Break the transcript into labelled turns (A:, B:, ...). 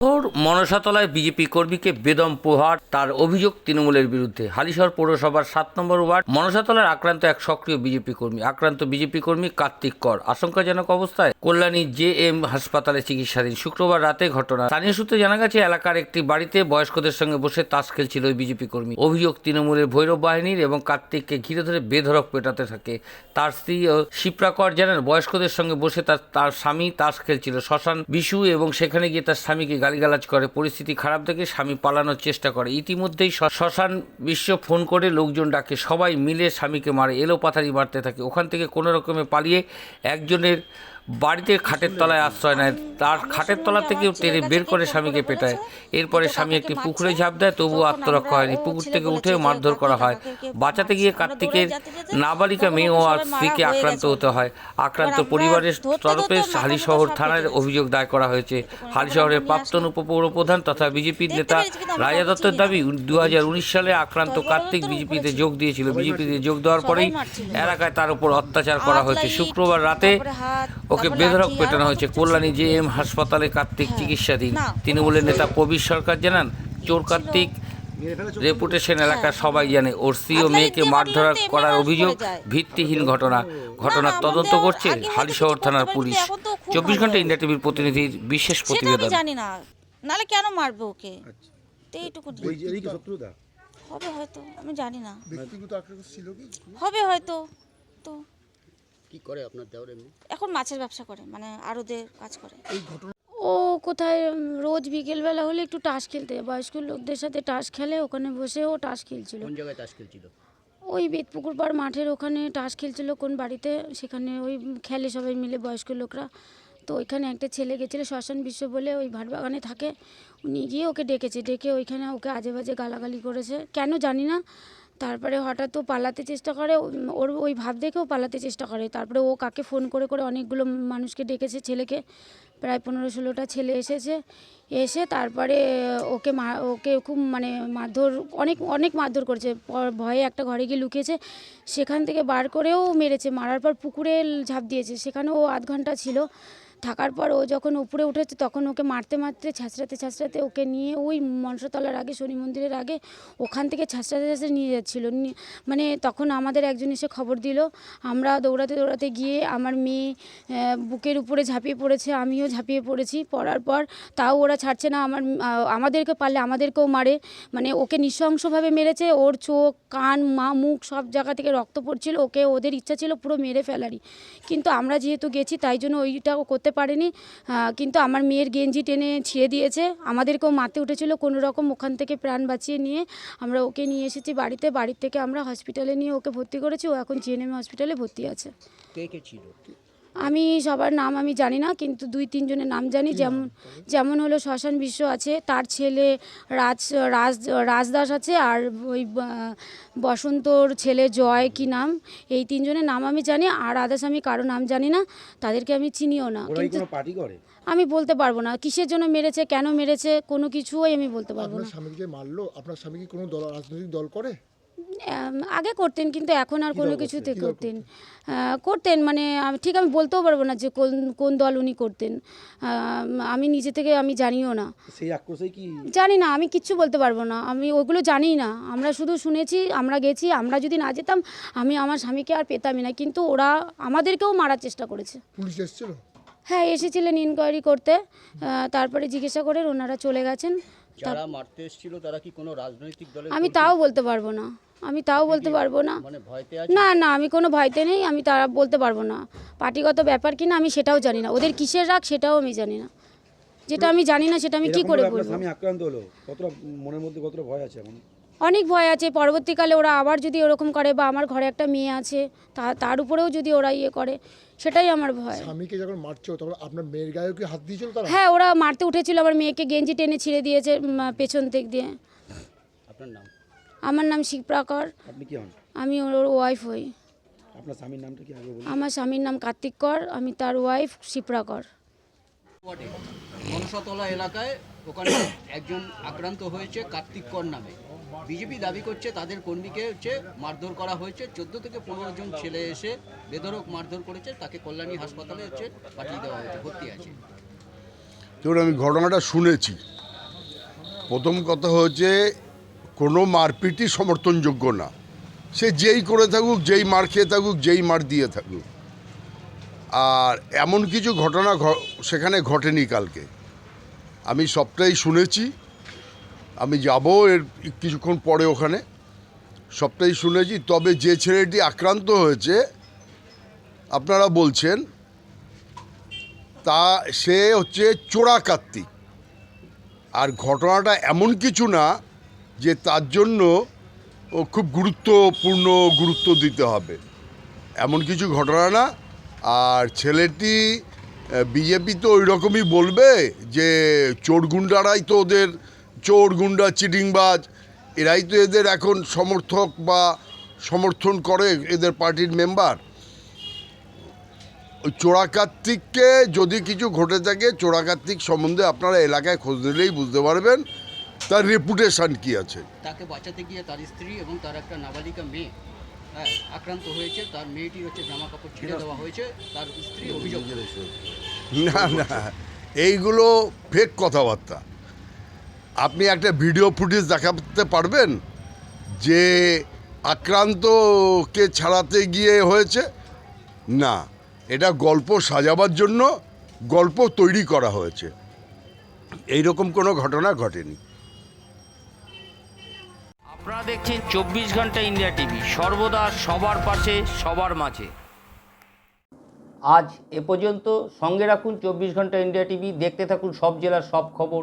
A: ওর মনসাতলায় BJP কর্মীকে বেদম প্রহার তার অভিযোগ তৃণমূলের বিরুদ্ধে। হালিশহর পৌরসভার সাত নম্বর ওয়ার্ড মনসাতলার আক্রান্ত এক সক্রিয় বিজেপি কর্মী। আক্রান্ত বিজেপি কর্মী কার্তিক কর। আশঙ্কাজনক অবস্থায় কল্যাণী জে এম হাসপাতালে চিকিৎসাধীন শুক্রবার রাতে ঘটনা। স্থানীয় সূত্রে জানা গেছে, এলাকার একটি বাড়িতে বয়স্কদের সঙ্গে বসে তাস খেলছিল ওই বিজেপি কর্মী। অভিযোগ তৃণমূলের ভৈরব বাহিনীর এবং কার্তিককে ঘিরে ধরে বেধড়ক পেটাতে থাকে। তার স্ত্রী ও শিপ্রাকর জানান, বয়স্কদের সঙ্গে বসে তার তার স্বামী তাস খেলছিল। শ্মশান বিশু এবং সেখানে গিয়ে তার স্বামীকে গালিগালাজ করে, পরিস্থিতি খারাপ দেখে স্বামী পালানোর চেষ্টা করে। ইতিমধ্যেই শ্মশান বিশ্ব ফোন করে লোকজন ডাকে, সবাই মিলে স্বামীকে মারে, এলোপাথারি মারতে থাকে। ওখান থেকে কোনো রকমে পালিয়ে একজনের বাড়িতে খাটের তলায় আশ্রয় নেয়। তার খাটের তলা থেকেও টেনে বের করে স্বামীকে পেটায়। এরপরে স্বামী একটি পুকুরে ঝাঁপ দেয়, তবুও আত্মরক্ষা হয়নি। পুকুর থেকে উঠেও মারধর করা হয়। বাঁচাতে গিয়ে কার্তিকের নাবালিকা মেয়ে ও আর স্ত্রীকে আক্রান্ত হতে হয়। আক্রান্ত পরিবারের তরফে হালিশহর থানার অভিযোগ দায় করা হয়েছে। হালিশহরের প্রাক্তন উপপৌর প্রধান তথা বিজেপির নেতা রাজা দত্তের দাবি দু হাজার উনিশ সালে আক্রান্ত কার্তিক বিজেপিতে যোগ দিয়েছিল। বিজেপিতে যোগ দেওয়ার পরেই এলাকায় তার উপর অত্যাচার করা হয়েছে। শুক্রবার রাতে ওকে বেধড়ক পেটানো হয়েছে। কল্যাণী জে এম হাসপাতালে কার্তিক চিকিৎসাধীন। তৃণমূলের নেতা প্রবীর সরকার জানান চোর কার্তিক রেপুটেশন এলাকার সবাই জানে ওর স্ত্রী ও মেয়েকে মারধর করার অভিযোগ ভিত্তিহীন ঘটনা। ঘটনার তদন্ত করছে হালিশহর থানার পুলিশ। চব্বিশ ঘণ্টা ইন্ডিয়া টিভির প্রতিনিধির বিশেষ প্রতিবেদন।
B: জানি না। নালে কেন মারবে ওকে? এইটুকু
C: ওই যে এই কি শত্রুতা?
B: হবে হয়তো আমি জানি না।
C: ব্যক্তিগত আক্রোশ ছিল কি?
B: হবে হয়তো তো
D: কি করে আপনার দেওয়ার এমনি?
B: এখন মাছের ব্যবসা করে মানে আরোদের কাজ করে।
C: এই ঘটনা
E: ও কোথায় রোজ বিকেলবেলা হলে একটু টাস খেলতে বয়স্ক লোকদের সাথে টাস খেলে ওখানে বসে ও টাস খেলছিল।
D: কোন জায়গায় তাস খেলছিল?
E: ওই বেতপুকুর পাড় মাঠের ওখানে টাস খেলছিল কোন বাড়িতে। সেখানে ওই খেলে সবাই মিলে বয়স্ক লোকরা। তো ওইখানে একটা ছেলে গেছিল শ্মশান বিশ্ব বলে ওই ভাটবাগানে থাকে। উনি গিয়ে ওকে ডেকেছে। ডেকে ওইখানে ওকে আজে বাজে গালাগালি করেছে। কেন জানি না। তারপরে হঠাৎ ও পালাতে চেষ্টা করে ওর ওই ভাব দেখেও পালাতে চেষ্টা করে। তারপরে ও কাকে ফোন করে করে অনেকগুলো মানুষকে ডেকেছে, ছেলেকে। প্রায় পনেরো ষোলোটা ছেলে এসেছে। এসে তারপরে ওকে মা, ওকে খুব মানে মারধর, অনেক অনেক মারধর করেছে। ভয়ে একটা ঘরে গিয়ে লুকিয়েছে। সেখান থেকে বার করেও মেরেছে। মারার পর পুকুরে ঝাঁপ দিয়েছে। সেখানে ও আধ ঘণ্টা ছিল। থাকার পর ও যখন উপরে উঠেছে, তখন ওকে মারতে মারতে ছাঁচড়াতে ছাঁচড়াতে ওকে নিয়ে ওই মনসাতলার আগে, শনি মন্দিরের আগে ওখান থেকে ছাঁচড়াতে ছাঁচড়াতে নিয়ে যাচ্ছিল। মানে তখন আমাদের একজন এসে খবর দিল, আমরা দৌড়াতে দৌড়াতে গিয়ে আমার মেয়ে বুকের উপরে ঝাঁপিয়ে পড়েছে, আমিও ঝাঁপিয়ে পড়েছি। পড়ার পর তাও ওরা ছাড়ছে না, আমার আমাদেরকে পারলে আমাদেরকেও মারে। মানে ওকে নৃশংসভাবে মেরেছে, ওর চোখ, কান, মা, মুখ সব জায়গা থেকে রক্ত পড়ছিল, ওকে ওদের ইচ্ছা ছিল পুরো মেরে ফেলারই। কিন্তু আমরা যেহেতু গেছি, তাই জন্য ওইটাও করতে পারিনি। পারেনি কিন্তু আমার মেয়ের গেঞ্জি টেনে ছিঁড়ে দিয়েছে। আমাদেরকেও মারতে উঠেছিল কোনো রকম ওখান থেকে প্রাণ বাঁচিয়ে নিয়ে। আমরা ওকে নিয়ে এসেছি বাড়িতে। বাড়ির থেকে আমরা হসপিটালে নিয়ে ওকে ভর্তি করেছি। ও এখন জিএনএম হসপিটালে ভর্তি আছে।
D: কে কে ছিল?
E: আমি সবার নাম আমি জানি না কিন্তু দুই তিনজনের নাম জানি। যেমন যেমন হলো শ্মশান বিশ্ব আছে তার ছেলে রাজ রাজ রাজদাস আছে আর ওই বসন্তর ছেলে জয় কি নাম? এই তিনজনের নাম আমি জানি আর আদার্স আমি কারও নাম জানি না তাদেরকে আমি চিনিও না। কিন্তু আমি বলতে পারব না কিসের জন্য মেরেছে কেন মেরেছে কোনো কিছুই আমি বলতে পারব না।
F: স্বামীকে মারলো আপনার স্বামী কি কোনো দল রাজনৈতিক দল করে?
E: আগে করতেন কিন্তু এখন আর কোনো কিছুতে করতেন। করতেন মানে ঠিক আমি বলতেও পারব না যে কোন কোন দল উনি করতেন। আমি নিজে থেকে আমি জানিও না। জানি না আমি কিচ্ছু বলতে পারব না। আমি ওগুলো জানি না। আমরা শুধু শুনেছি আমরা গেছি আমরা যদি না যেতাম আমি আমার স্বামীকে আর পেতামই না। কিন্তু ওরা আমাদেরকেও মারার চেষ্টা করেছে।
F: পুলিশ এসেছিল?
E: হ্যাঁ এসেছিলেন ইনকোয়ারি করতে। তারপরে জিজ্ঞাসা করে ওনারা চলে গেছেন।
D: যারা মারতে এসেছিল তারা কি কোনো রাজনৈতিক দলের
E: আমি তাও বলতে পারব না। আমি তাও বলতে পারব না।
D: মানে ভয়তে আছে?
E: না না আমি কোনো ভয়তে নেই আমি তারা বলতে পারব না। পার্টিগত ব্যাপার কিনা আমি সেটাও জানি না। ওদের কিসের রাগ সেটাও আমি জানি না। যেটা আমি জানি না সেটা আমি কি করে বলব?
C: আমি আক্রান্ত হলো। কতটা মনের মধ্যে কতটা ভয় আছে এখন?
E: অনেক ভয় আছে। পরবর্তীকালে ওরা আবার যদি ওরকম করে বা আমার ঘরে একটা মেয়ে আছে তা তার উপরেও যদি ওরা ইয়ে করে সেটাই আমার ভয়।
F: স্বামীকে যখন মারছো তখন আপনার মেয়ের গায়েও কি হাত দিয়েছিল তারা?
E: হ্যাঁ ওরা মারতে উঠেছিল। আমার মেয়েকে গেঞ্জি টেনে ছিঁড়ে দিয়েছে উম, পেছন দিক দিয়ে।
D: আপনার নাম?
E: আমার নাম শিবপ্রাকর।
C: আপনি কি হন?
E: আমি ওর ওয়াইফ হই।
C: আপনার স্বামীর নামটা কি আগে বলুন?
E: আমার স্বামীর নাম কার্তিক কর আমি তার ওয়াইফ শিপ্রাকর
D: ওয়ার্ডে মনসাতলা এলাকায় ওখানে একজন আক্রান্ত হয়েছে কার্তিক কর নামে। বিজেপি দাবি করছে, তাদের কর্মীকে হচ্ছে মারধর করা হয়েছে। চোদ্দ থেকে পনেরো জন ছেলে এসে বেধরক মারধর করেছে, তাকে কল্যাণী হাসপাতালে হচ্ছে পাঠিয়ে দেওয়া হয়েছে, ভর্তি আছে।
G: ধরুন আমি ঘটনাটা শুনেছি। প্রথম কথা হচ্ছে, কোনো মারপিটই সমর্থনযোগ্য না। সে যেই করে থাকুক, যেই মার খেয়ে থাকুক, যেই মার দিয়ে থাকুক। আর এমন কিছু ঘটনা সেখানে ঘটেনি কালকে। আমি সবটাই শুনেছি। আমি যাব এর কিছুক্ষণ পরে ওখানে। সবটাই শুনেছি, তবে যে ছেলেটি আক্রান্ত হয়েছে, আপনারা বলছেন, তা সে হচ্ছে চোরা কার্তিক। আর ঘটনাটা এমন কিছু না যে তার জন্য ও খুব গুরুত্বপূর্ণ গুরুত্ব দিতে হবে। এমন কিছু ঘটনা না। আর ছেলেটি বিজেপি তো ওই রকমই বলবে যে চোর গুন্ডারাই তো ওদের চোর গুন্ডা চিটিংবাজ এরাই তো এদের এখন সমর্থক বা সমর্থন করে এদের পার্টির মেম্বার। ওই চোরাকার্তিককে যদি কিছু ঘটে থাকে চোরা কার্তিক সম্বন্ধে আপনারা এলাকায় খোঁজ নিলেই বুঝতে পারবেন তার রেপুটেশন কি আছে।
D: তাকে বাঁচাতে গিয়ে তার স্ত্রী এবং তার একটা নাবালিকা মেয়ে হ্যাঁ আক্রান্ত হয়েছে। তার মেয়েটির হচ্ছে জামা কাপড় ছিঁড়ে দেওয়া হয়েছে। তার স্ত্রী অভিযোগ
G: না না। এইগুলো ফেক কথাবার্তা। আপনি একটা ভিডিও ফুটেজ দেখাতে পারবেন যে আক্রান্তকে ছাড়াতে গিয়ে হয়েছে? না এটা গল্প সাজাবার জন্য গল্প তৈরি করা হয়েছে। এই রকম কোনো ঘটনা ঘটেনি।
A: আপনারা দেখছেন চব্বিশ ঘণ্টা ইন্ডিয়া টিভি। সর্বদা সবার পাশে সবার মাঝে। আজ এ পর্যন্ত সঙ্গে রাখুন চব্বিশ ঘণ্টা ইন্ডিয়া টিভি। দেখতে থাকুন সব জেলার সব খবর।